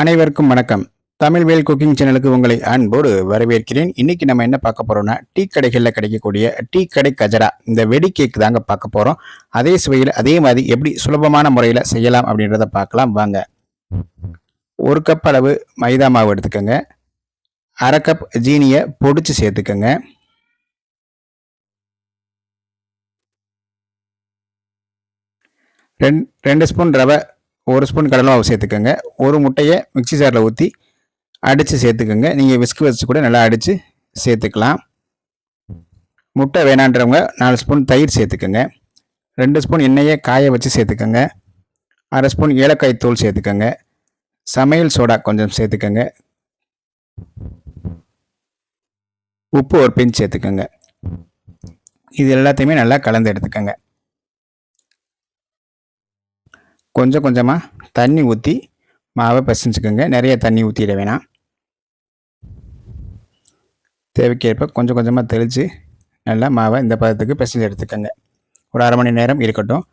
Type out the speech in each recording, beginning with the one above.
அனைவருக்கும் வணக்கம். தமிழ் வேல் குக்கிங் சேனலுக்கு உங்களை அன்போடு வரவேற்கிறேன். இன்னைக்கு நம்ம என்ன பார்க்க போறோம்னா டீ கடைகளில் கிடைக்கக்கூடிய டீ கடை கஜரா. இந்த வெடி கேக் தாங்க பார்க்க போறோம். அதே சுவையில் அதே மாதிரி எப்படி சுலபமான முறையில் செய்யலாம் அப்படின்றத பார்க்கலாம். வாங்க. ஒரு கப் அளவு மைதா மாவு எடுத்துக்கோங்க. அரை கப் ஜீனியை பொடிச்சு சேர்த்துக்கோங்க. ரெண்டு ரெண்டு ஸ்பூன் ரவை ஒரு ஸ்பூன் கடலை சேர்த்துக்கோங்க. ஒரு முட்டையை மிக்ஸி ஜாரில் ஊற்றி அடித்து சேர்த்துக்கோங்க. நீங்கள் விஸ்கு வச்சு கூட நல்லா அடித்து சேர்த்துக்கலாம். முட்டை வேணான்றவங்க நாலு ஸ்பூன் தயிர் சேர்த்துக்கோங்க. ரெண்டு ஸ்பூன் எண்ணெயை காய வச்சு சேர்த்துக்கோங்க. அரை ஸ்பூன் ஏலக்காய் தூள் சேர்த்துக்கோங்க. சமையல் சோடா கொஞ்சம் சேர்த்துக்கோங்க. உப்பு ஒரு பிஞ்ச் சேர்த்துக்கோங்க. இது எல்லாத்தையுமே நல்லா கலந்து எடுத்துக்கோங்க. கொஞ்சம் கொஞ்சமாக தண்ணி ஊற்றி மாவை பிசைஞ்சுக்கோங்க. நிறைய தண்ணி ஊற்றிட வேணாம். தேவைக்கேற்ப கொஞ்சம் கொஞ்சமாக தெளித்து நல்லா மாவை இந்த பதத்துக்கு பிசைஞ்சு எடுத்துக்கோங்க. ஒரு அரை மணி நேரம் இருக்கட்டும்.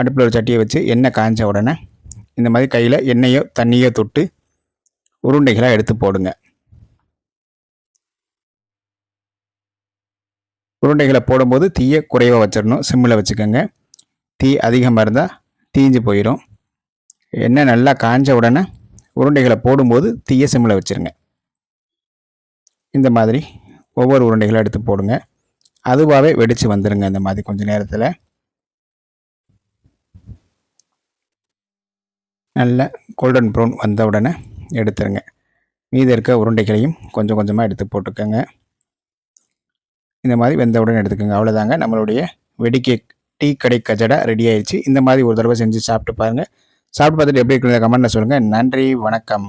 அடுப்பில் ஒரு சட்டியை வச்சு எண்ணெய் காய்ஞ்ச உடனே இந்த மாதிரி கையில் எண்ணெயோ தண்ணியோ தொட்டு உருண்டைகளாக எடுத்து போடுங்க. உருண்டைகளை போடும்போது தீயை குறைவாக வச்சிடணும். சிம்மில் வச்சுக்கோங்க. தீ அதிகமாக இருந்தால் தீஞ்சு போயிடும் எண்ணெய் நல்லா காஞ்ச உடனே உருண்டைகளை போடும்போது தீய சிம்மில் வச்சுருங்க. இந்த மாதிரி ஒவ்வொரு உருண்டைகளை எடுத்து போடுங்க. அதுவாகவே வெடித்து வந்துடுங்க இந்த மாதிரி கொஞ்சம் நேரத்தில். நல்ல கோல்டன் ப்ரௌன் வந்த உடனே எடுத்துருங்க. மீதி இருக்க உருண்டைகளையும் கொஞ்சம் கொஞ்சமாக எடுத்து போட்டுக்கோங்க. இந்த மாதிரி வெந்த உடனே எடுத்துக்கோங்க. அவ்வளோதாங்க நம்மளுடைய வெடிக்கேக் டீ கடை கஜடா ரெடி ஆயிடுச்சு இந்த மாதிரி ஒரு தடவை செஞ்சு சாப்பிட்டு பாருங்கள் சாப்பிட்டு பார்த்துட்டு எப்படி இருக்கிற கமெண்ட்டில் சொல்லுங்கள் நன்றி வணக்கம்.